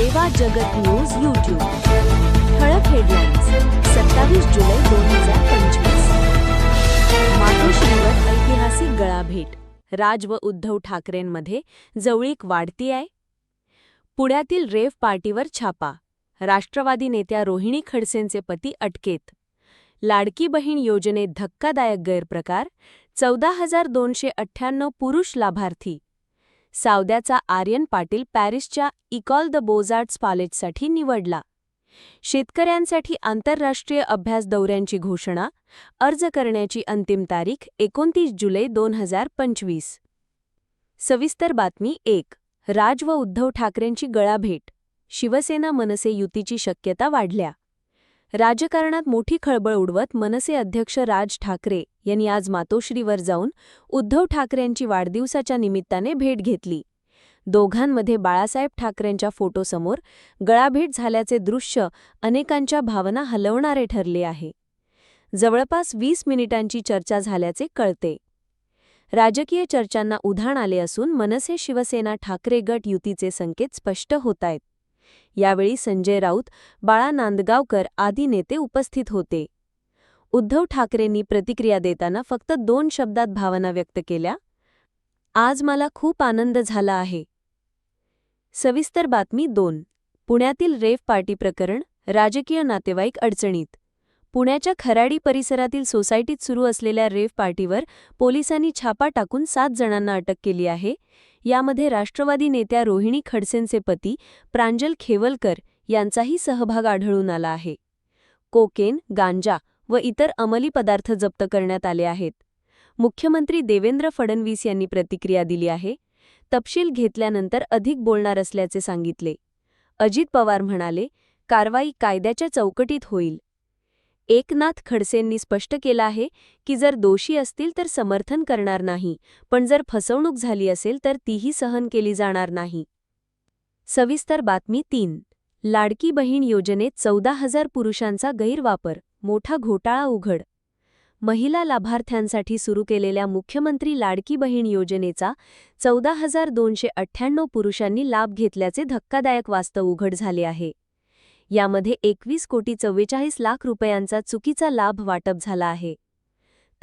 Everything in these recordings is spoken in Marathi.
लेवा जगत न्यूज यूट्यूब. ठळक हेडलाईन्स सत्तावीस जुलै दोन हजार पंचवीस. मातोश्रीवर ऐतिहासिक गळाभेट. राज व उद्धव ठाकरेंमध्ये जवळीक वाढती आहे. पुण्यातील रेव पार्टीवर छापा. राष्ट्रवादी नेत्या रोहिणी खडसेंचे पती अटकेत. लाडकी बहीण योजनेत धक्कादायक गैरप्रकार. चौदा हजार दोनशे अठ्ठ्याण्णव पुरुष लाभार्थी. सावद्याचा आर्यन पाटील पॅरिसच्या इकॉल द बोजार्ट्स कॉलेजसाठी निवडला. शेतकऱ्यांसाठी आंतरराष्ट्रीय अभ्यास दौऱ्यांची घोषणा अर्ज करण्याची अंतिम तारीख एकोणतीस जुलै दोन हजार पंचवीस. सविस्तर बातमी एक राज व उद्धव ठाकरेंची गळाभेट. शिवसेना मनसे युतीची शक्यता वाढल्या. राजकारणात मोठी खळबळ उडवत मनसे अध्यक्ष राज ठाकरे यांनी आज मातोश्रीवर जाऊन उद्धव ठाकरेंची वाढदिवसाच्या निमित्ताने भेट घेतली. दोघांमध्ये बाळासाहेब ठाकरेंच्या फोटोसमोर गळाभेट झाल्याचे दृश्य अनेकांच्या भावना हलवणारे ठरले आहे. जवळपास वीस मिनिटांची चर्चा झाल्याचे कळते. राजकीय चर्चांना उधाण आले असून मनसे शिवसेना ठाकरे गट युतीचे संकेत स्पष्ट होत आहेत यावेळी संजय राऊत बाळा नांदगावकर आदी नेते उपस्थित होते. उद्धव ठाकरेंनी प्रतिक्रिया देताना फक्त दोन शब्दात भावना व्यक्त केल्या. आज मला खूप आनंद झाला आहे. सविस्तर बातमी दोन. पुण्यातील रेव पार्टी प्रकरण राजकीय नातेवाईक अडचणीत. पुण्याच्या खराडी परिसरातील सोसायटीत सुरू असलेल्या रेव पार्टीवर पोलिसांनी छापा टाकून सात जणांना अटक केली आहे. यामध्ये राष्ट्रवादी नेत्या रोहिणी खडसेंचे पती प्रांजल खेवलकर यांचाही सहभाग आढळून आला आहे. कोकेन गांजा व इतर अंमली पदार्थ जप्त करण्यात आले आहेत. मुख्यमंत्री देवेंद्र फडणवीस यांनी प्रतिक्रिया दिली आहे. तपशील घेतल्यानंतर अधिक बोलणार असल्याचे सांगितले. अजित पवार म्हणाले कारवाई कायद्याच्या चौकटीत होईल. एकनाथ खडसेंनी स्पष्ट केलं आहे की जर दोषी असतील तर समर्थन करणार नाही पण जर फसवणूक झाली असेल तर तीही सहन केली जाणार नाही. सविस्तर बातमी तीन. लाडकी बहीण योजनेत चौदा हजार पुरुषांचा गैरवापर मोठा घोटाळा उघड. महिला लाभार्थ्यांसाठी सुरू केलेल्या मुख्यमंत्री लाडकी बहीण योजनेचा चौदा हजार दोनशे अठ्ठ्याण्णव पुरुषांनी लाभ घेतल्याचे धक्कादायक वास्तव उघड झाले आहे. यामध्ये एकवीस कोटी चव्वेचाळीस लाख रुपयांचा चुकीचा लाभ वाटप झाला आहे.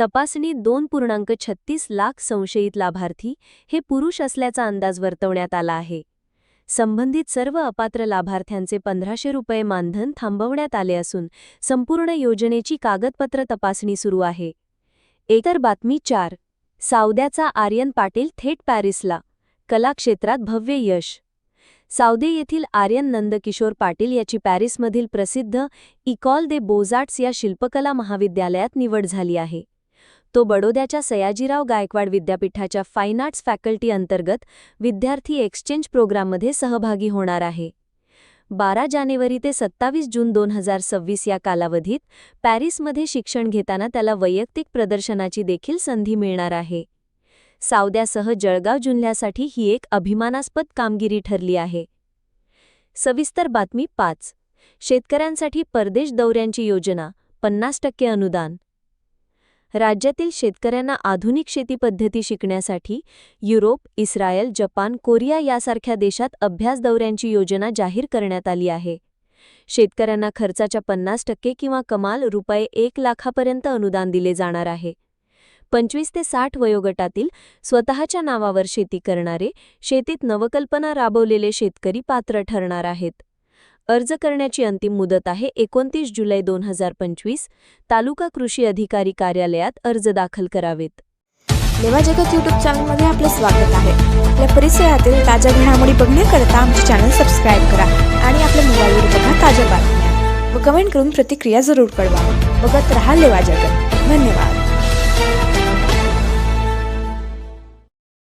तपासणीत दोन पूर्णांक छत्तीस लाख संशयित लाभार्थी हे पुरुष असल्याचा अंदाज वर्तवण्यात आला आहे. संबंधित सर्व अपात्र लाभार्थ्यांचे पंधराशे रुपये मानधन थांबवण्यात आले असून संपूर्ण योजनेची कागदपत्र तपासणी सुरू आहे. एकतर बातमी चार. सावद्याचा आर्यन पाटील थेट पॅरिसला. कलाक्षेत्रात भव्य यश. सावदे येथील आर्यन नंदकिशोर पाटील याची पॅरिसमधील प्रसिद्ध इकॉल दे बोजार्ट्स या शिल्पकला महाविद्यालयात निवड झाली आहे. तो बडोद्याच्या सयाजीराव गायकवाड विद्यापीठाच्या फाईन आर्ट्स फॅकल्टी अंतर्गत विद्यार्थी एक्सचेंज प्रोग्राममध्ये सहभागी होणार आहे. बारा जानेवारी ते सत्तावीस जून दोन हजार सव्वीस या कालावधीत पॅरिसमध्ये शिक्षण घेताना त्याला वैयक्तिक प्रदर्शनाची देखील संधी मिळणार आहे. सावद्यासह जळगाव जिल्ह्यासाठी ही एक अभिमानास्पद कामगिरी ठरली आहे. सविस्तर बातमी पाच. शेतकऱ्यांसाठी परदेश दौऱ्यांची योजना पन्नास टक्के अनुदान. राज्यातील शेतकऱ्यांना आधुनिक शेती पद्धती शिकण्यासाठी युरोप इस्रायल जपान कोरिया यासारख्या देशात अभ्यास दौऱ्यांची योजना जाहीर करण्यात आली आहे. शेतकऱ्यांना खर्चाच्या पन्नास टक्के किंवा कमाल रुपये एक लाखापर्यंत अनुदान दिले जाणार आहे. पंचवीस ते साठ वयोगटातील स्वतःच्या नावावर शेती करणारे शेतीत नवकल्पना राबवलेले शेतकरी पात्र ठरणार आहेत. अर्ज करण्याची अंतिम मुदत आहे एकोणतीस जुलै दोन हजार पंचवीस. तालुका कृषी अधिकारी कार्यालयात अर्ज दाखल करावेत. लेवा जगत यूट्यूब चॅनलमध्ये आपलं स्वागत आहे. आपल्या परिसरातील ताज्या घडामोडी बघण्याकरता आमचे चॅनल सबस्क्राईब करा आणि आपल्या मोबाईलवर बघा ताज्या बातम्या. व कमेंट करून प्रतिक्रिया जरूर कळवा. बघत रहा लेवा जगत. धन्यवाद.